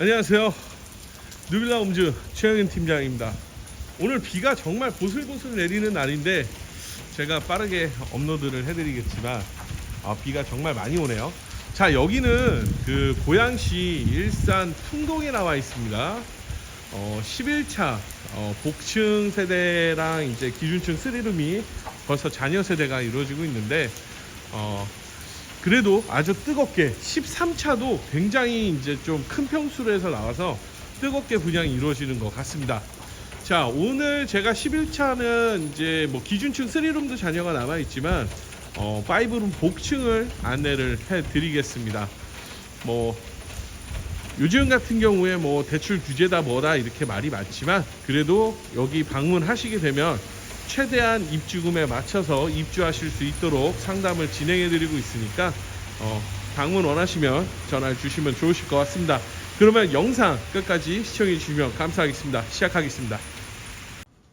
안녕하세요. 누빌라 홈즈 최영인 팀장입니다. 오늘 비가 정말 보슬보슬 내리는 날인데 제가 빠르게 업로드를 해드리겠지만 아, 비가 정말 많이 오네요. 자 여기는 그 고양시 일산 풍동에 나와 있습니다. 어, 11차 어, 복층 세대랑 이제 기준층 3룸이 벌써 잔여 세대가 이루어지고 있는데 어, 그래도 아주 뜨겁게 13차도 굉장히 이제 좀 큰 평수로 해서 나와서 뜨겁게 분양이 이루어지는 것 같습니다. 자, 오늘 제가 11차는 이제 뭐 기준층 3룸도 잔여가 남아 있지만 어, 5룸 복층을 안내를 해 드리겠습니다. 뭐 요즘 같은 경우에 뭐 대출 규제다 뭐다 이렇게 말이 많지만 그래도 여기 방문하시게 되면 최대한 입주금에 맞춰서 입주하실 수 있도록 상담을 진행해 드리고 있으니까 어, 방문 원하시면 전화 주시면 좋으실 것 같습니다. 그러면 영상 끝까지 시청해 주시면 감사하겠습니다. 시작하겠습니다.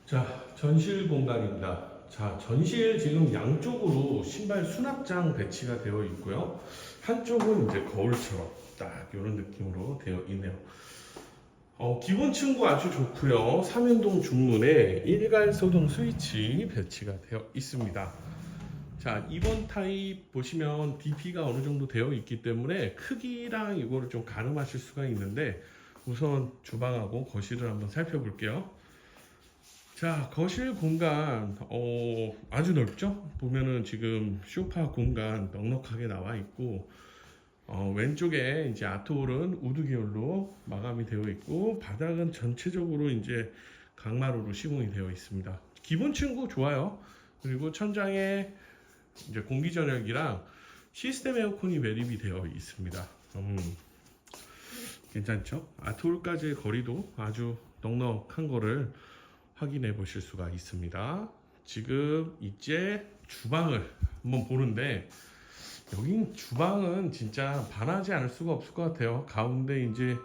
자, 전실 공간입니다. 자, 전실 지금 양쪽으로 신발 수납장 배치가 되어 있고요. 한쪽은 이제 거울처럼 딱 이런 느낌으로 되어 있네요. 어, 기본 층고 아주 좋고요. 삼연동 중문에 일괄 소동 스위치 배치가 되어 있습니다. 자, 이번 타입 보시면 DP가 어느 정도 되어 있기 때문에 크기랑 이거를 좀 가늠하실 수가 있는데 우선 주방하고 거실을 한번 살펴볼게요. 자, 거실 공간 어, 아주 넓죠? 보면은 지금 소파 공간 넉넉하게 나와 있고 어, 왼쪽에 이제 아트홀은 우드 계열로 마감이 되어 있고 바닥은 전체적으로 이제 강마루로 시공이 되어 있습니다. 기본 층고 좋아요. 그리고 천장에 이제 공기 전역이랑 시스템 에어컨이 매립이 되어 있습니다. 음, 괜찮죠? 아트홀까지의 거리도 아주 넉넉한 거를 확인해 보실 수가 있습니다. 지금 이제 주방을 한번 보는데 여긴 주방은 진짜 반하지 않을 수가 없을 것 같아요. 가운데 이제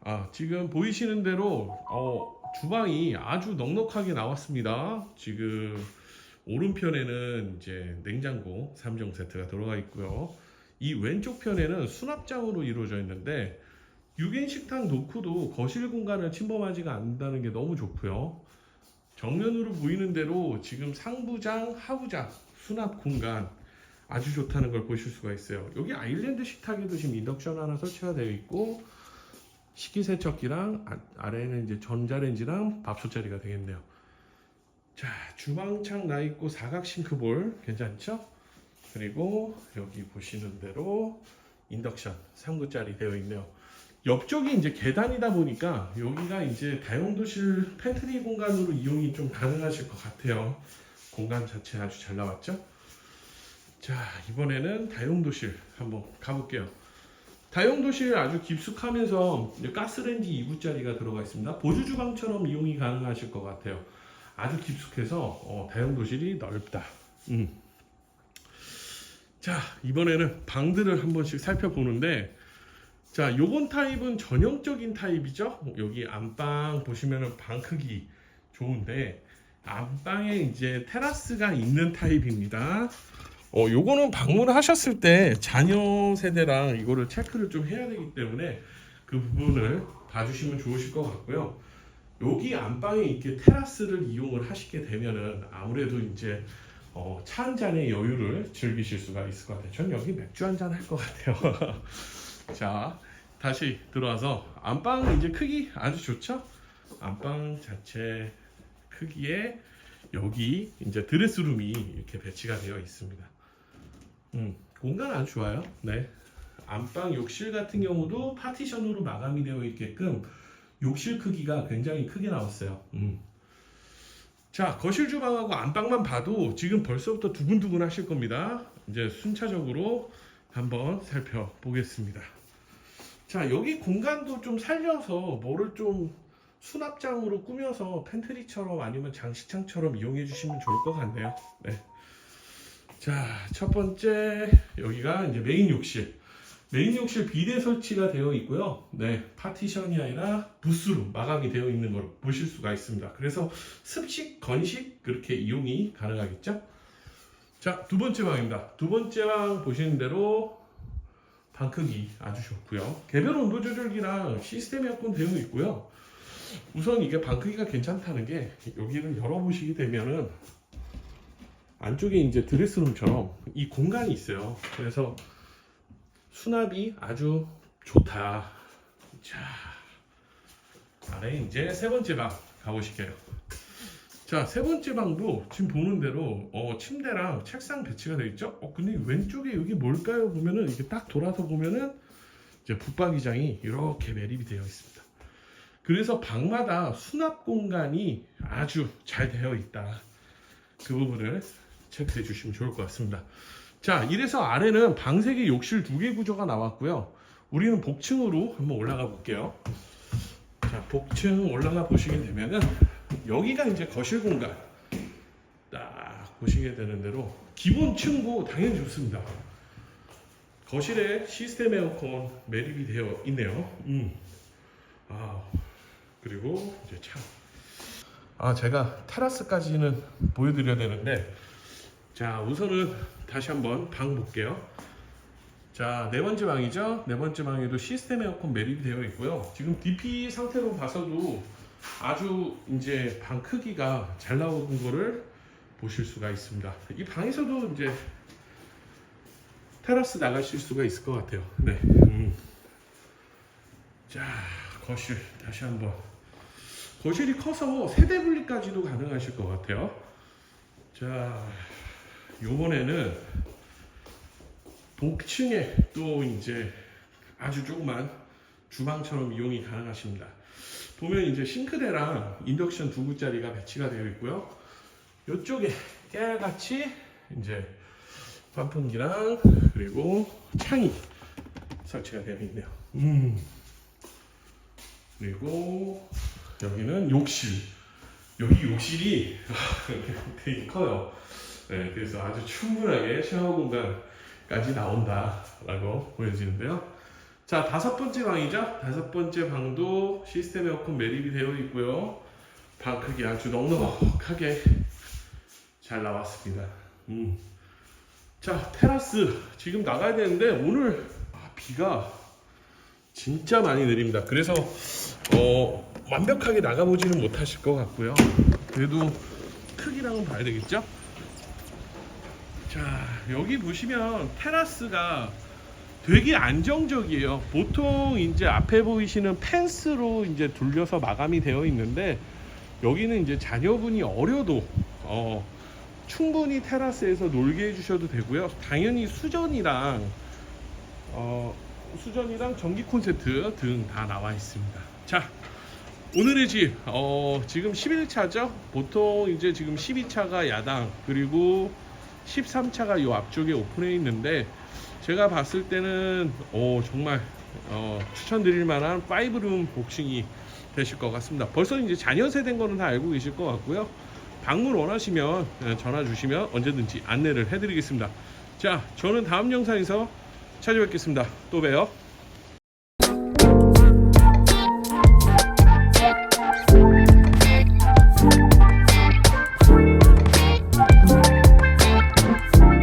아 지금 보이시는 대로 어, 주방이 아주 넉넉하게 나왔습니다. 지금 오른편에는 이제 냉장고 3종 세트가 들어가 있고요. 이 왼쪽 편에는 수납장으로 이루어져 있는데 6인 식탁 놓고도 거실 공간을 침범하지가 않는다는 게 너무 좋고요. 정면으로 보이는 대로 지금 상부장, 하부장 수납 공간 아주 좋다는 걸 보실 수가 있어요. 여기 아일랜드 식탁에도 지금 인덕션 하나 설치가 되어 있고 식기세척기랑 아, 아래에는 이제 전자레인지랑 밥솥 자리가 되겠네요. 자 주방창 나 있고 사각 싱크볼 괜찮죠? 그리고 여기 보시는 대로 인덕션 3구짜리 되어 있네요. 옆쪽이 이제 계단이다 보니까 여기가 이제 다용도실 팬트리 공간으로 이용이 좀 가능하실 것 같아요. 공간 자체 아주 잘 나왔죠? 자 이번에는 다용도실 한번 가볼게요. 다용도실 아주 깊숙하면서 가스레인지 2구짜리가 들어가 있습니다. 보조 주방처럼 이용이 가능하실 것 같아요. 아주 깊숙해서 어, 다용도실이 넓다. 음. 자 이번에는 방들을 한 번씩 살펴보는데 자 요번 타입은 전형적인 타입이죠. 여기 안방 보시면은 방 크기 좋은데 안방에 이제 테라스가 있는 타입입니다. 어, 요거는 방문하셨을 때 자녀 세대랑 이거를 체크를 좀 해야 되기 때문에 그 부분을 봐주시면 좋으실 것 같고요. 여기 안방에 이렇게 테라스를 이용을 하시게 되면은 아무래도 이제 어, 차 한 잔의 여유를 즐기실 수가 있을 것 같아요. 전 여기 맥주 한 잔 할 것 같아요. 자, 다시 들어와서 안방 이제 크기 아주 좋죠? 안방 자체 크기에 여기 이제 드레스룸이 이렇게 배치가 되어 있습니다. 음, 공간 아주 좋아요. 네. 안방 욕실 같은 경우도 파티션으로 마감이 되어 있게끔 욕실 크기가 굉장히 크게 나왔어요. 음. 자, 거실 주방하고 안방만 봐도 지금 벌써부터 두근두근 하실 겁니다. 이제 순차적으로 한번 살펴보겠습니다. 자, 여기 공간도 좀 살려서 뭐를 좀 수납장으로 꾸며서 팬트리처럼 아니면 장식창처럼 이용해 주시면 좋을 것 같네요. 네. 자, 첫 번째 여기가 이제 메인 욕실. 메인 욕실 비대 설치가 되어 있고요. 네, 파티션이 아니라 부스로 마감이 되어 있는 걸 보실 수가 있습니다. 그래서 습식, 건식 그렇게 이용이 가능하겠죠. 자, 두 번째 방입니다. 두 번째 방 보시는 대로 방 크기 아주 좋고요. 개별 온도 조절기랑 시스템 에어컨 되어 있고요. 우선 이게 방 크기가 괜찮다는 게 여기를 열어보시게 되면은 안쪽에 이제 드레스룸처럼 이 공간이 있어요. 그래서 수납이 아주 좋다. 자, 아래 이제 세 번째 방 가보실게요. 자, 세 번째 방도 지금 보는 대로 어, 침대랑 책상 배치가 되어 있죠. 어, 근데 왼쪽에 여기 뭘까요? 보면은 이게 딱 돌아서 보면은 이제 붙박이장이 이렇게 매립이 되어 있습니다. 그래서 방마다 수납 공간이 아주 잘 되어 있다. 그 부분을 체크해 주시면 좋을 것 같습니다. 자, 이래서 아래는 방 3개, 욕실 2개 구조가 나왔고요. 우리는 복층으로 한번 올라가 볼게요. 자, 복층 올라가 보시게 되면은 여기가 이제 거실 공간. 딱 보시게 되는 대로 기본 층고 당연히 좋습니다. 거실에 시스템 에어컨 매립이 되어 있네요. 음. 아, 그리고 이제 창. 아, 제가 테라스까지는 보여드려야 되는데, 자, 우선은 다시 한번 방 볼게요. 자, 네 번째 방이죠. 네 번째 방에도 시스템 에어컨 매립이 되어 있고요. 지금 DP 상태로 봐서도 아주 이제 방 크기가 잘 나오는 거를 보실 수가 있습니다. 이 방에서도 이제 테라스 나가실 수가 있을 것 같아요. 네. 음. 자, 거실 다시 한번. 거실이 커서 세대 분리까지도 가능하실 것 같아요. 자, 요번에는 복층에 또 이제 아주 조그만 주방처럼 이용이 가능하십니다. 보면 이제 싱크대랑 인덕션 두 구짜리가 배치가 되어 있고요. 이쪽에 깨알같이 이제 환풍기랑 그리고 창이 설치가 되어 있네요. 음. 그리고 여기는 욕실. 여기 욕실이 되게 커요. 네, 그래서 아주 충분하게 샤워 공간까지 나온다라고 보여지는데요. 자, 다섯 번째 방이죠. 다섯 번째 방도 시스템 에어컨 매립이 되어 있고요. 방 크기 아주 넉넉하게 잘 나왔습니다. 음. 자, 테라스 지금 나가야 되는데 오늘 아, 비가 진짜 많이 내립니다. 그래서 어, 완벽하게 나가보지는 못하실 것 같고요. 그래도 크기랑은 봐야 되겠죠? 자, 여기 보시면 테라스가 되게 안정적이에요. 보통 이제 앞에 보이시는 펜스로 이제 둘려서 마감이 되어 있는데 여기는 이제 자녀분이 어려도 어, 충분히 테라스에서 놀게 해주셔도 되고요. 당연히 수전이랑 어, 수전이랑 전기 콘센트 등 다 나와 있습니다. 자, 오늘의 집, 어, 지금 11차죠? 보통 이제 지금 12차가 야당, 그리고 13차가 요 앞쪽에 오픈해 있는데, 제가 봤을 때는, 어, 정말, 어, 추천드릴 만한 5룸 복층이 되실 것 같습니다. 벌써 이제 자녀 세대인 거는 다 알고 계실 것 같고요. 방문 원하시면 예, 전화 주시면 언제든지 안내를 해드리겠습니다. 자, 저는 다음 영상에서 찾아뵙겠습니다. 또 봬요.